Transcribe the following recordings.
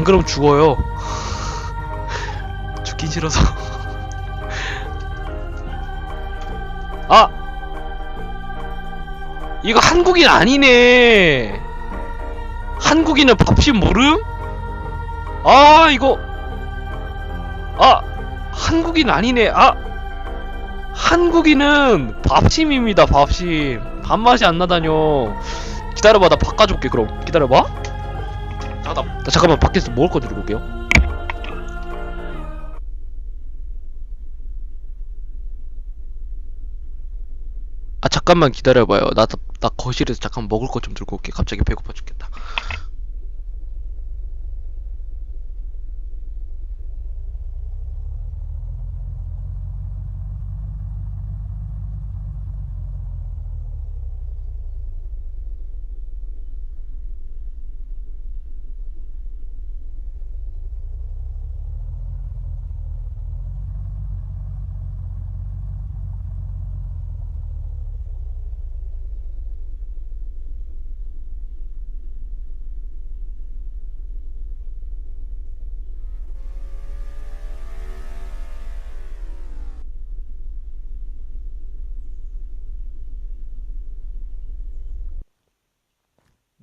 안 그럼 죽어요. 죽긴 싫어서. 아! 이거 한국인 아니네. 한국인은 밥심 모름? 아, 이거. 아! 한국인 아니네. 아! 한국인은 밥심입니다, 밥심. 밥맛이 안 나다뇨. 기다려봐, 나 바꿔줄게, 그럼. 기다려봐. 나 잠깐만 밖에서 먹을 거 들고 올게요. 아 잠깐만 기다려봐요. 나, 나 거실에서 잠깐 먹을 거 좀 들고 올게. 갑자기 배고파 죽겠다.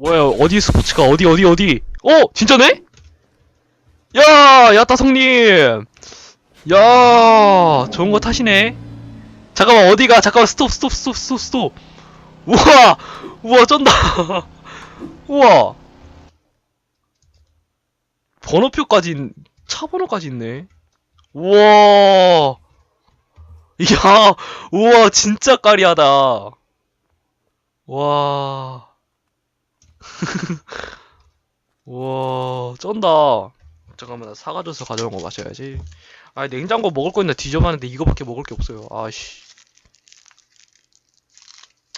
뭐야 어디 스포츠가 어디 어디 어디? 어 진짜네? 야 야따성님. 야 좋은 거 타시네. 잠깐만 어디가? 잠깐만 스톱 스톱 스톱 스톱 스톱. 우와 우와 쩐다. 우와. 번호표까지 있- 차 번호까지 있네. 우와. 야 우와 진짜 까리하다. 와. 우와 쩐다. 잠깐만 나 사과줘서 가져온 거 마셔야지. 아 냉장고 먹을 거 있나 뒤져봤는데 이거밖에 먹을 게 없어요. 아씨.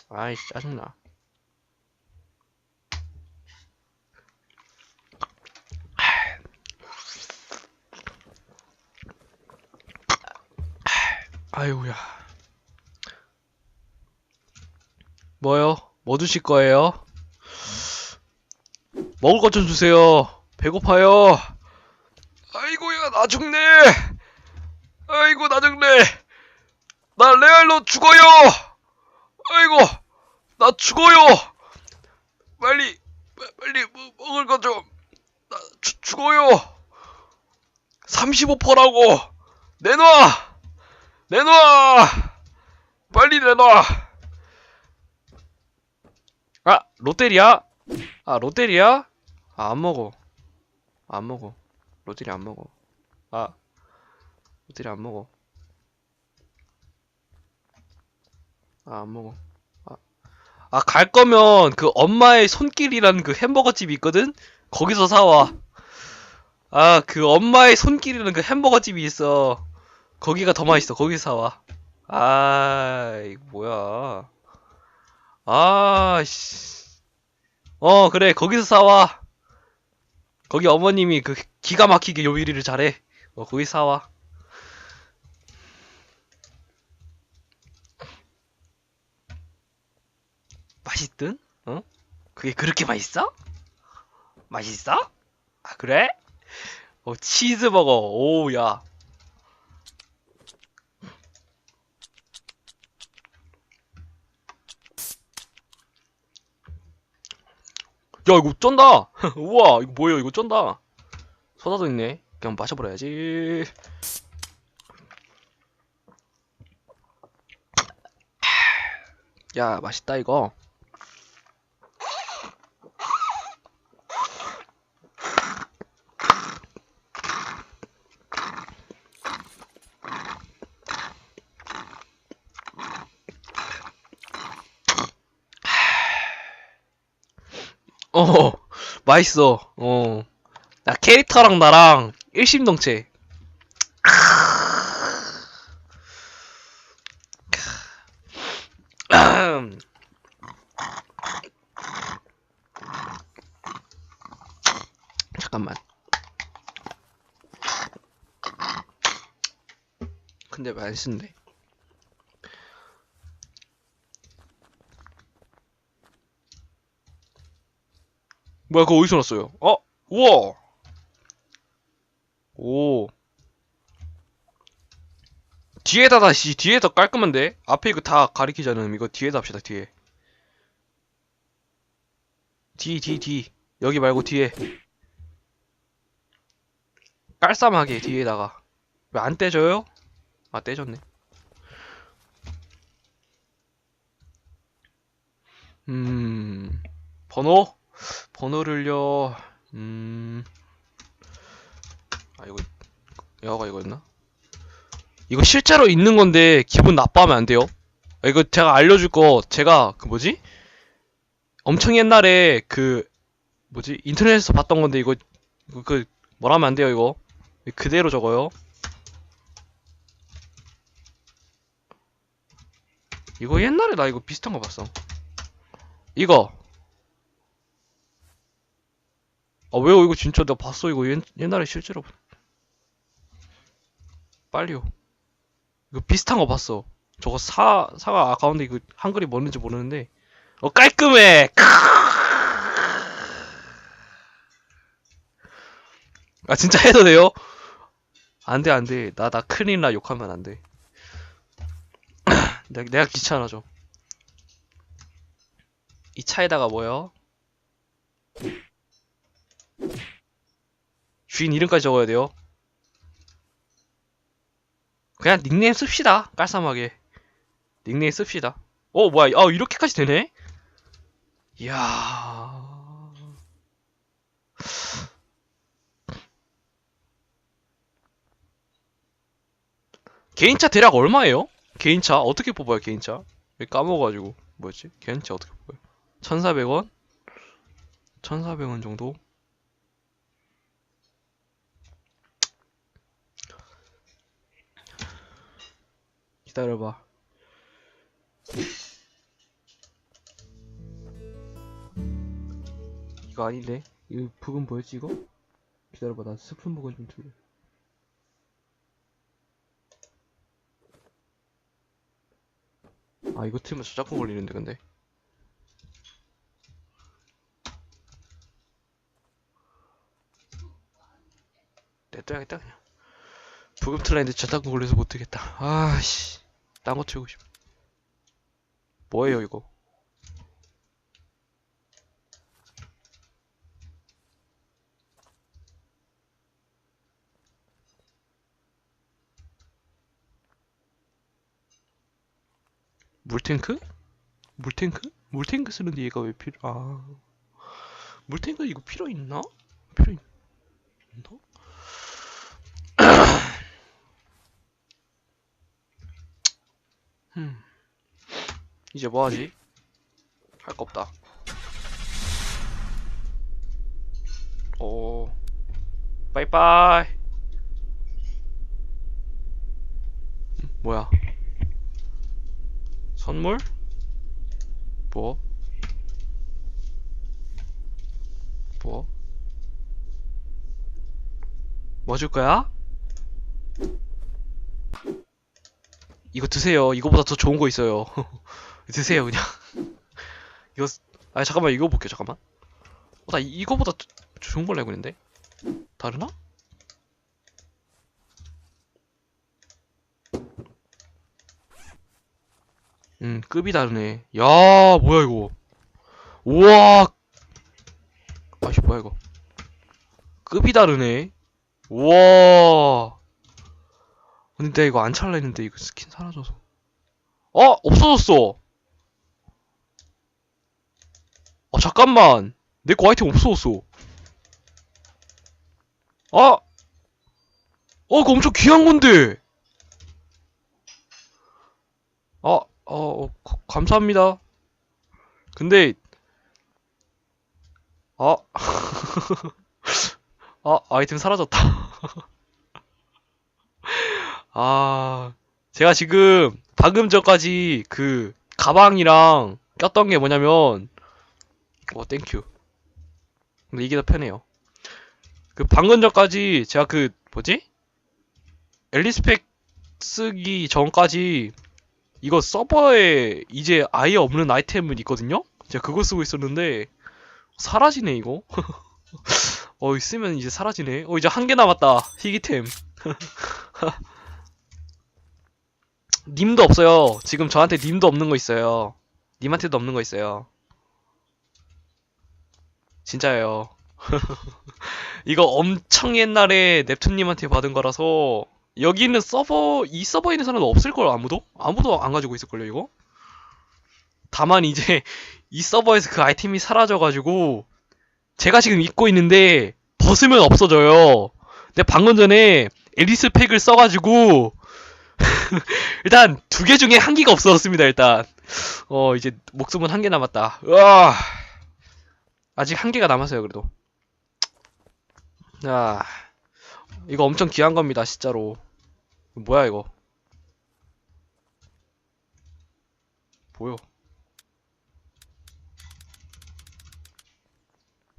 아이씨 짜증나. 아이고야. 뭐요? 뭐 드실 거예요? 먹을 것 좀 주세요. 배고파요. 아이고야, 나 죽네. 아이고, 나 죽네. 나 레알로 죽어요. 아이고, 나 죽어요. 빨리, 빠- 빨리 뭐, 먹을 것 좀. 나 죽- 죽어요. 35%라고. 내놔. 내놔. 빨리 내놔. 아, 롯데리아? 아 롯데리아? 아, 안 먹어. 안 먹어. 롯데리아 안 먹어. 아 롯데리아 안 먹어. 아, 안 먹어. 아, 아, 갈 거면 그 엄마의 손길이라는 그 햄버거 집이 있거든? 거기서 사와. 아, 그 엄마의 손길이라는 그 햄버거 집이 있어. 거기가 더 맛있어. 거기서 사와. 아, 이거 뭐야. 아, 씨. 어, 그래. 거기서 사와. 거기 어머님이 그 기가 막히게 요리를 잘해. 어, 거기 사와. 맛있든? 어? 그게 그렇게 맛있어? 맛있어? 아, 그래? 어, 치즈버거. 오, 야. 야, 이거 쩐다! 우와, 이거 뭐예요? 이거 쩐다! 소다도 있네. 그냥 마셔버려야지. 야, 맛있다, 이거. 어, 맛있어. 어. 나 캐릭터랑 나랑 일심동체. 잠깐만. 근데 쓴대? 뭐야, 그거 어디서 났어요? 어? 우와! 오. 뒤에다 다시 뒤에다 깔끔한데 앞에 이거 다 않음 이거 뒤에다 합시다 뒤에 뒤 뒤 뒤 여기 말고 뒤에 깔쌈하게 뒤에다가 왜 안 떼져요? 아 떼졌네 음 번호 번호를요 음 아 이거 여가 이거였나? 이거 실제로 있는 건데 기분 나빠하면 안 돼요. 아, 이거 제가 알려줄 거 제가 그 뭐지? 엄청 옛날에 그 뭐지? 인터넷에서 봤던 건데 이거 그 뭐라면 안 돼요 이거 그대로 적어요. 이거 옛날에 나 이거 비슷한 거 봤어. 이거 아 왜요 이거 진짜 내가 봤어 이거 옛, 옛날에 실제로 빨리요. 이거 비슷한 거 봤어. 저거 사, 사가 아까운데 이거 한글이 뭐는지 모르는데. 어, 깔끔해! 아, 진짜 해도 돼요? 안 돼, 안 돼. 나, 나 큰일 나 욕하면 안 돼. 내가, 내가 귀찮아져. 이 차에다가 뭐요? 주인 이름까지 적어야 돼요. 그냥 닉네임 씁시다. 깔쌈하게. 닉네임 씁시다. 어, 뭐야. 아, 이렇게까지 되네? 이야. 개인차 대략 얼마예요? 개인차 어떻게 뽑아요, 개인차? 왜 까먹어가지고. 뭐였지? 개인차 어떻게 뽑아요? 1,400원? 1,400원 정도? 기다려봐. 이거 아닌데? 이거 부분 뭐였지 이거? 기다려봐 나 스푼 부분 좀 틀려 아 이거 틀면 저작권 걸리는데 근데 냅둬야겠다 그냥 부금 틀라 했는데 저작권 걸려서 못 틀겠다 아씨 딴거 틀고 싶어 뭐예요 이거 물탱크? 물탱크? 물탱크 쓰는데 얘가 왜 필요, 아. 물탱크 이거 필요 있나? 필요 있, 있나? 음. 이제 뭐 하지? 할 거 없다. 오. 빠이빠이. 음, 뭐야? 선물? 뭐? 뭐? 뭐 줄 거야? 이거 드세요. 이거보다 더 좋은 거 있어요. 드세요, 그냥. 이거, 아, 잠깐만, 이거 볼게요, 잠깐만. 어, 나 이- 이거보다 더- 좋은 걸 알고 있는데? 다르나? 음, 급이 다르네. 야, 뭐야, 이거. 우와! 아씨, 뭐야, 이거. 급이 다르네. 우와! 근데 이거 안 찰라 했는데, 이거 스킨 사라져서. 어! 없어졌어! 아, 잠깐만! 내 거 아이템 없어졌어. 아! 어, 그거 엄청 귀한 건데! 아, 어, 어, 가- 감사합니다. 근데, 아, 아, 아이템 사라졌다. 아, 제가 지금 방금 전까지 그 가방이랑 꼈던 게 뭐냐면, 어, 땡큐. 근데 이게 더 편해요. 그 방금 전까지 제가 그 뭐지? 앨리스펙 쓰기 전까지 이거 서버에 이제 아예 없는 아이템은 있거든요? 제가 그거 쓰고 있었는데 사라지네 이거 어 있으면 이제 사라지네 어 이제 한 개 남았다 희귀템 님도 없어요. 지금 저한테 님도 없는 거 있어요. 님한테도 없는 거 있어요. 진짜예요. 이거 엄청 옛날에 넵툰님한테 받은 거라서 여기 있는 서버 이 서버에 있는 사람은 없을 걸 아무도? 아무도 안 가지고 있을 걸요 이거? 다만 이제 이 서버에서 그 아이템이 사라져가지고 제가 지금 입고 있는데 벗으면 없어져요. 근데 방금 전에 에리스 팩을 써가지고 일단 두 개 중에 한 개가 없어졌습니다. 일단 어 이제 목숨은 한 개 남았다. 으아 아직 한 개가 남았어요. 그래도 아 이거 엄청 귀한 겁니다. 진짜로 뭐야 이거 뭐요?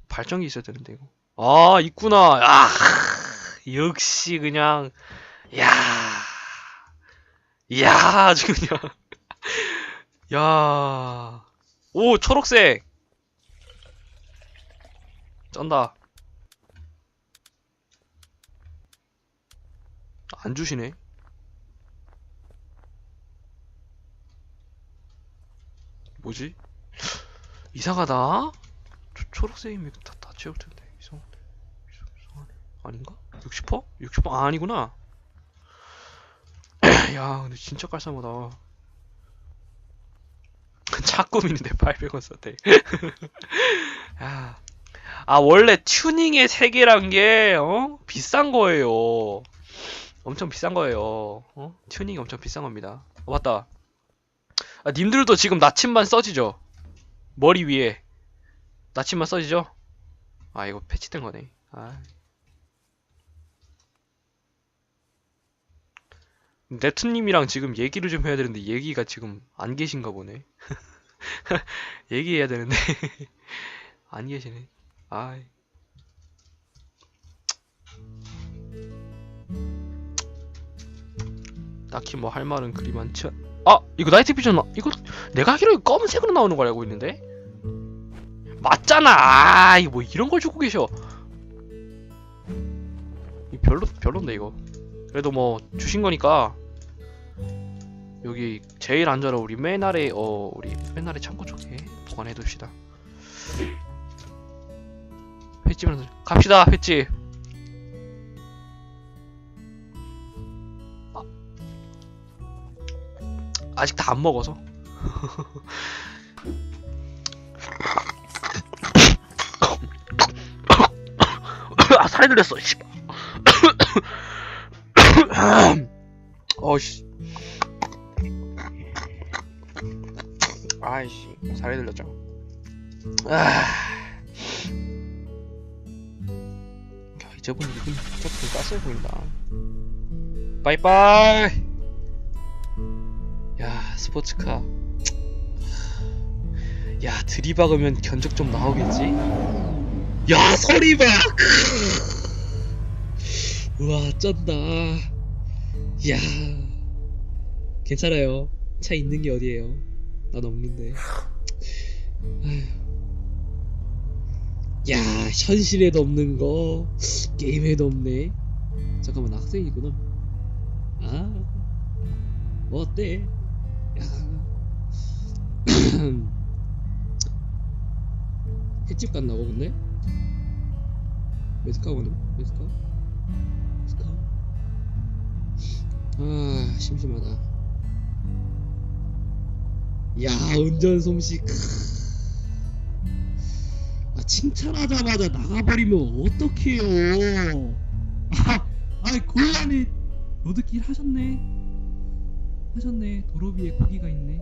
발전기 있어야 되는데 이거. 아 있구나. 아 역시 그냥 야. 야 아주 그냥 야. 오 초록색. 쩐다. 안 주시네. 뭐지? 이상하다. 초, 초록색이면 다, 다 채울 텐데 이상한데 이상- 이상하네 아닌가? 60%? 60%? 아, 아니구나 야 근데 진짜 깔쌈하다 차꿈인데 800원 썼대 야. 아 원래 튜닝의 세계란 게 어? 비싼 거예요 엄청 비싼 거예요 어? 튜닝이 엄청 비싼 겁니다 어, 맞다 아, 님들도 지금 나침반 써지죠 머리 위에 나침반 써지죠? 아 이거 패치된 거네. 아. 네트님이랑 지금 얘기를 좀 해야 되는데 얘기가 지금 안 계신가 보네. 얘기해야 되는데 안 계시네. 아. 딱히 뭐 할 말은 그리 많지 않... 아 이거 나이트 비전 나... 이거 내가 이거 검은색으로 나오는 걸 알고 있는데 맞잖아. 아, 이거 뭐 이런 걸 주고 계셔. 이 별로 별론데 이거. 그래도 뭐 주신 거니까 여기 제일 안전한 우리 맨 아래 어 우리 맨 아래 창고 쪽에 보관해 둡시다. 횟집은 갑시다 횟집. 아. 아직 다 안 먹어서. 아 살이 들렸어 씨. 어씨 아. 야, 이제분 이분 조금 깠어 보인다. 빠이빠이! 야 스포츠카. 야 들이박으면 견적 좀 나오겠지? 야 소리 봐 우와 쩐다. 야. 괜찮아요. 차 있는 게 어디에요? 난 없는데. 아휴. 야 현실에도 없는 거 게임에도 없네. 잠깐만 나 학생이구나. 아 어때? 야. 횟집 갔나고 근데? 메스카 가는 메스카 메스카 아 심심하다. 야 운전 솜씨 크. 아 칭찬하자마자 나가버리면 어떡해요? 아, 아이 곤란해. 로드킬 하셨네. 하셨네. 도로 위에 고기가 있네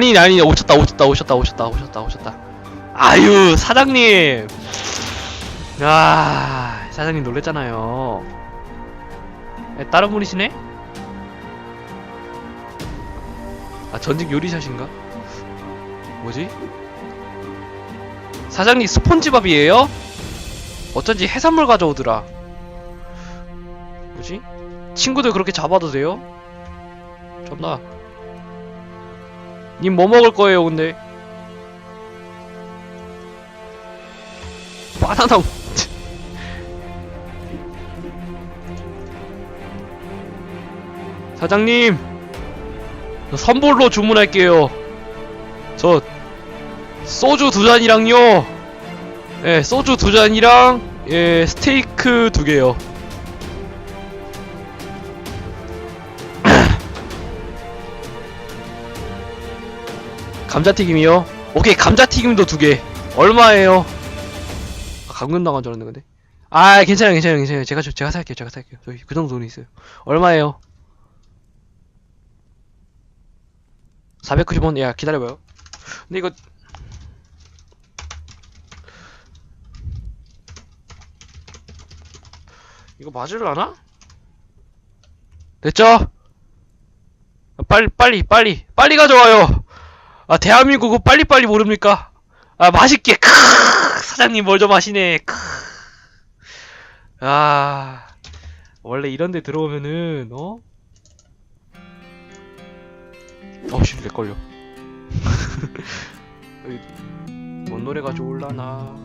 아, 아니, 아니, 오셨다, 오셨다, 오셨다, 오셨다, 오셨다, 오셨다. 아유, 사장님. 아, 사장님 놀랬잖아요. 에, 다른 분이시네? 아, 전직 요리사신가? 뭐지? 사장님 스폰지밥이에요? 어쩐지 해산물 가져오더라. 뭐지? 친구들 그렇게 잡아도 돼요? 존나. 님 뭐 먹을 거예요, 근데? 바나나. 사장님, 저 선불로 주문할게요. 저 소주 두 잔이랑요. 예, 소주 두 잔이랑 예, 스테이크 두 개요. 감자튀김이요? 오케이 감자튀김도 두 개. 얼마예요? 아, 감금 당한 줄 알았는데 근데. 아 괜찮아요 괜찮아요 괜찮아요. 제가 저- 제가 살게요 제가 살게요. 저기 그 정도 돈이 있어요. 얼마예요? 490원. 야 기다려봐요. 근데 이거 이거 맞을라나? 됐죠? 아, 빨리 빨리 빨리 빨리 가져와요. 아 대한민국 은 빨리빨리 모릅니까? 아 맛있게 크 사장님 뭘 좀 하시네 크. 아 원래 이런데 들어오면은 어? 어씨 내 걸려. 뭔 노래가 좋을라나?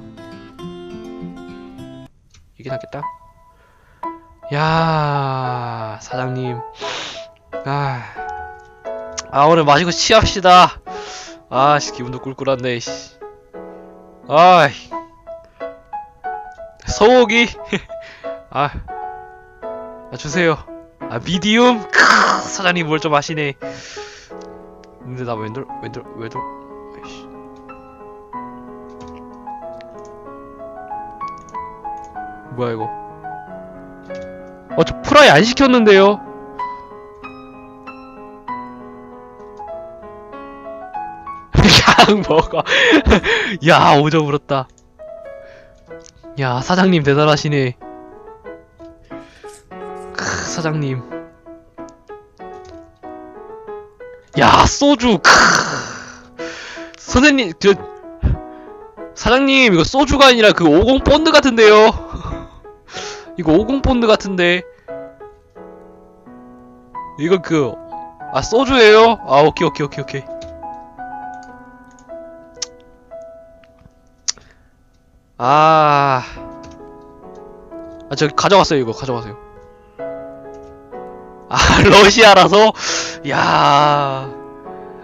이게 낫겠다. 야 사장님 아, 아 오늘 마시고 취합시다 아씨 기분도 꿀꿀한데 씨. 아이. 소고기. 아, 아 주세요. 아 미디움? 크 사장님 뭘좀 하시네. 근데 나 웬돌 웬돌 웬돌 아이씨. 뭐야 이거? 어저 프라이 안 시켰는데요 그냥 먹어. 야 오져 물었다. 야 사장님 대단하시네. 크 사장님. 야 소주 크. 선생님 저 사장님 이거 소주가 아니라 그 50 본드 같은데요? 이거 50 본드 같은데. 이거 그 아 소주예요? 아 오케이 오케이 오케이 오케이 아. 아, 저 가져갔어요, 이거. 가져가세요. 아, 러시아라서? 야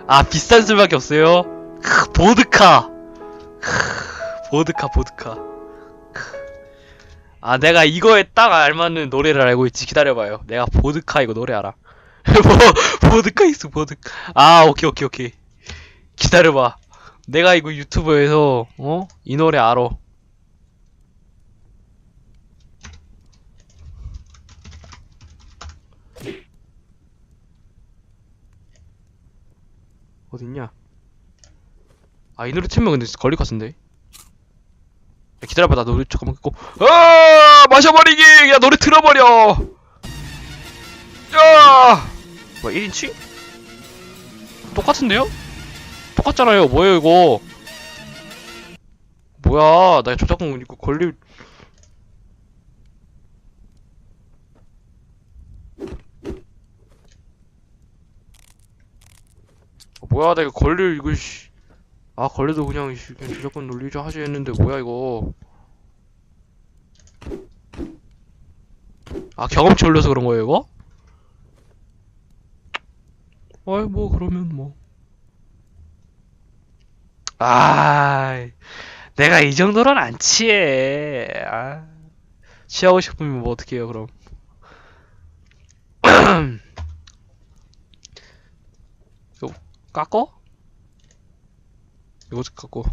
아, 비싼 술밖에 없어요? 크, 보드카. 크, 보드카, 보드카. 크. 아, 내가 이거에 딱 알맞는 노래를 알고 있지. 기다려봐요. 내가 보드카 이거 노래 알아. 뭐, 보드카 있어, 보드카. 아, 오케이, 오케이, 오케이. 기다려봐. 내가 이거 유튜브에서, 어? 이 노래 알아. 어딨냐? 아, 이 노래 틀면 근데 걸릴 것 같은데. 야, 기다려봐, 나 노래 잠깐만 듣고. 아, 마셔버리기! 야, 노래 틀어버려! 야! 뭐, 1인치? 똑같은데요? 똑같잖아요. 뭐예요, 이거? 뭐야, 나 저작권 이거 걸릴. 뭐야, 나 이거 걸릴, 이거, 씨. 아, 걸려도 그냥, 씨, 그냥 저작권 놀리자 하지 했는데, 뭐야, 이거. 아, 경험치 올려서 그런 거예요, 이거? 어이, 뭐, 그러면 뭐. 아, 내가 이 정도는 안 취해. 아, 취하고 싶으면 뭐 어떡해요, 그럼. 이거 깎어? 이거 깎고.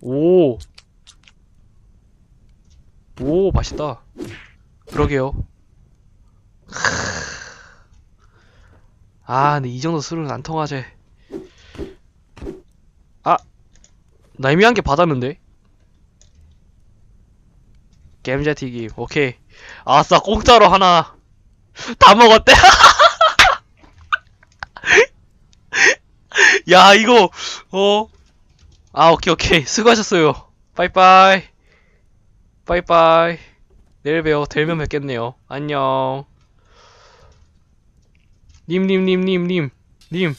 오. 오, 맛있다. 그러게요. 아, 근데 이 정도 술은 안 통하지. 아, 나 이미 한개 받았는데. 겜자튀김, 오케이. 아싸, 공짜로 하나 다 먹었대. 야, 이거 어, 아, 오케이, 오케이. 수고하셨어요. 빠이빠이. 빠이빠이. 내일 봬요. 될면 뵙겠네요. 안녕. 님, 님, 님, 님, 님, 님.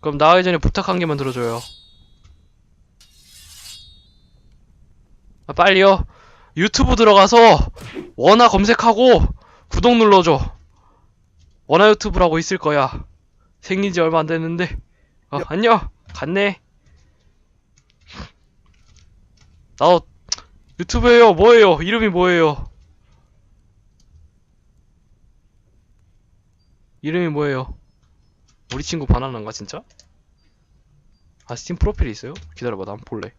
그럼 나가기 전에 부탁 한 개만 들어줘요. 아, 빨리요. 유튜브 들어가서 원화 검색하고 구독 눌러줘. 원화 유튜브라고 있을 거야. 생긴 지 얼마 안 됐는데. 어, 안녕. 갔네. 나도 유튜브예요. 뭐예요? 이름이 뭐예요? 이름이 뭐예요? 우리 친구 바나나인가 진짜? 아 스팀 프로필이 있어요? 기다려봐 나 한번 볼래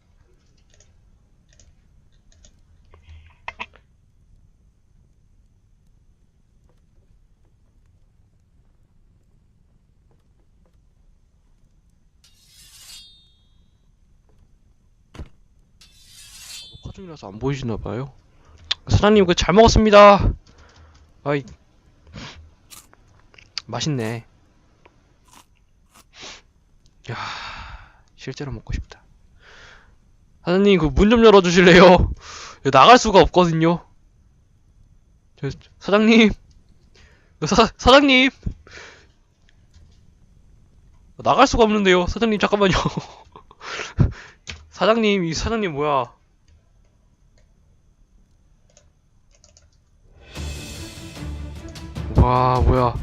녹화 중이라서 안 보이시나 봐요. 사장님 그잘 먹었습니다. 아이 맛있네. 야 실제로 먹고 싶다. 사장님 그 문 좀 열어주실래요? 나갈 수가 없거든요. 저, 사장님 그 사, 사장님. 나갈 수가 없는데요. 사장님 잠깐만요. 사장님 이 사장님 뭐야 와 뭐야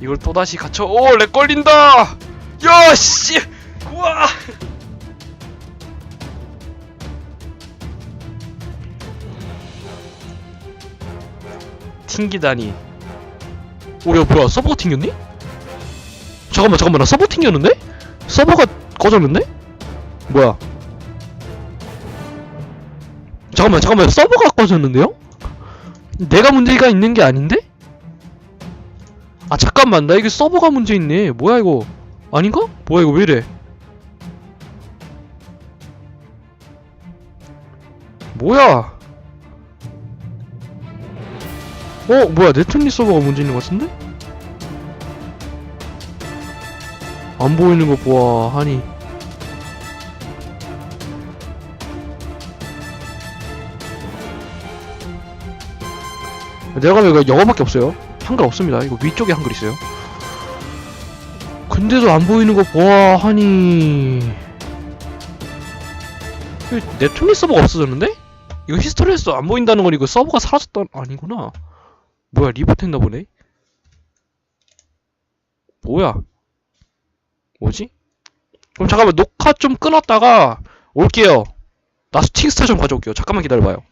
이걸 또다시 갇혀 오렉 걸린다 야씨 우와 튕기다니 오야 뭐야 서버가 튕겼니? 잠깐만 잠깐만 나 서버 튕겼는데? 서버가 꺼졌는데? 뭐야 잠깐만 잠깐만 서버가 꺼졌는데요? 내가 문제가 있는 게 아닌데? 아 잠깐만. 나 이게 서버가 문제 있네. 뭐야 이거? 아닌가? 뭐야 이거 왜 이래? 뭐야? 어 뭐야? 네트니 서버가 문제 있는 것 같은데? 안 보이는 거 보아 하니. 내가 이거 영어밖에 없어요 한글 없습니다. 이거 위쪽에 한글 있어요. 근데도 안 보이는 거 보아 하니. 왜 네트니 서버가 없어졌는데? 이거 히스토리에서 안 보인다는 건 이거 서버가 사라졌다 아니구나. 뭐야 리부트했나 보네. 뭐야? 뭐지? 그럼 잠깐만 녹화 좀 끊었다가 올게요. 나 스팅스타 좀 가져올게요. 잠깐만 기다려봐요